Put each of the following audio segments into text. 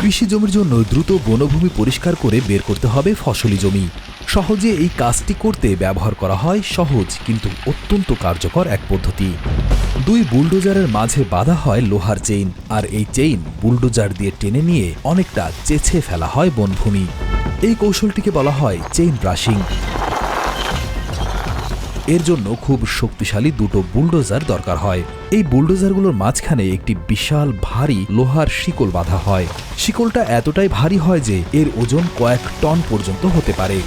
কৃষি জমির জন্য দ্রুত বনভূমি পরিষ্কার করে বের করতে হবে ফসলি জমি। সহজে এই কাজটি করতে ব্যবহার করা হয় সহজ কিন্তু অত্যন্ত কার্যকর এক পদ্ধতি। দুই বুলডোজারের মাঝে বাঁধা হয় লোহার চেইন আর এই চেইন বুলডোজার দিয়ে টেনে নিয়ে অনেকটা চেছে ফেলা হয় বনভূমি। এই কৌশলটিকে বলা হয় চেইন ব্রাশিং। এর জন্য খুব শক্তিশালী দুটো বুলডোজার দরকার হয়। এই বুলডোজারগুলোর মাঝখানে একটি বিশাল ভারী লোহার শিকল বাঁধা হয়। শিকলটা এতটাই ভারী হয় যে এর ওজন কয়েক টন পর্যন্ত হতে পারে।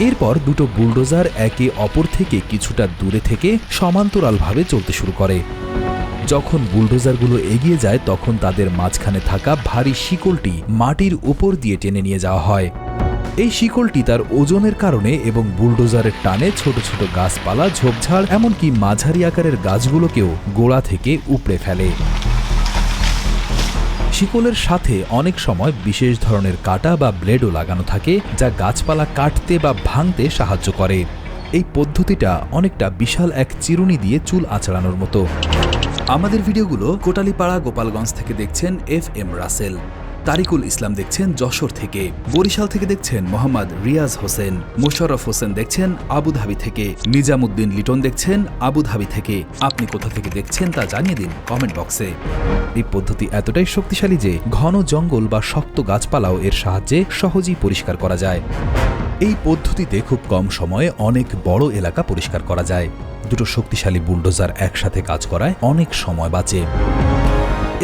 এরপর দুটো বুলডোজার একে অপর থেকে কিছুটা দূরে থেকে সমান্তরালভাবে চলতে শুরু করে। যখন বুলডোজারগুলো এগিয়ে যায়, তখন তাদের মাঝখানে থাকা ভারী শিকলটি মাটির উপর দিয়ে টেনে নিয়ে যাওয়া হয়। এই শিকলটি তার ওজনের কারণে এবং বুলডোজারের টানে ছোট ছোট গাছপালা, ঝোপঝাড়, এমনকি মাঝারি আকারের গাছগুলোকেও গোড়া থেকে উপড়ে ফেলে। শিকলের সাথে অনেক সময় বিশেষ ধরনের কাটা বা ব্লেডও লাগানো থাকে, যা গাছপালা কাটতে বা ভাঙতে সাহায্য করে। এই পদ্ধতিটা অনেকটা বিশাল এক চিরুনি দিয়ে চুল আঁচড়ানোর মতো। আমাদের ভিডিওগুলো কোটালীপাড়া গোপালগঞ্জ থেকে দেখছেন এফ এম রাসেল। তারিকুল ইসলাম দেখছেন যশোর থেকে। বরিশাল থেকে দেখছেন মোহাম্মদ রিয়াজ হোসেন। মোশাররফ হোসেন দেখছেন আবুধাবি থেকে। নিজামুদ্দিন লিটন দেখছেন আবুধাবি থেকে। আপনি কোথা থেকে দেখছেন তা জানিয়ে দিন কমেন্ট বক্সে। এই পদ্ধতি এতটাই শক্তিশালী যে ঘন জঙ্গল বা শক্ত গাছপালাও এর সাহায্যে সহজেই পরিষ্কার করা যায়। এই পদ্ধতিতে খুব কম সময়ে অনেক বড় এলাকা পরিষ্কার করা যায়। দুটো শক্তিশালী বুলডোজার একসাথে কাজ করায় অনেক সময় বাঁচে।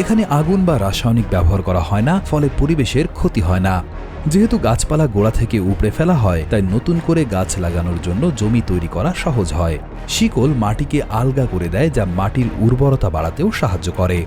এখানে আগুন বা রাসায়নিক ব্যবহার করা হয় না, ফলে পরিবেশের ক্ষতি হয় না। যেহেতু গাছপালা গোড়া থেকে উপড়ে ফেলা হয়, তাই নতুন করে গাছ লাগানোর জন্য জমি তৈরি করা সহজ হয়। শিকল মাটিকে আলগা করে দেয়, যা মাটির উর্বরতা বাড়াতেও সাহায্য করে।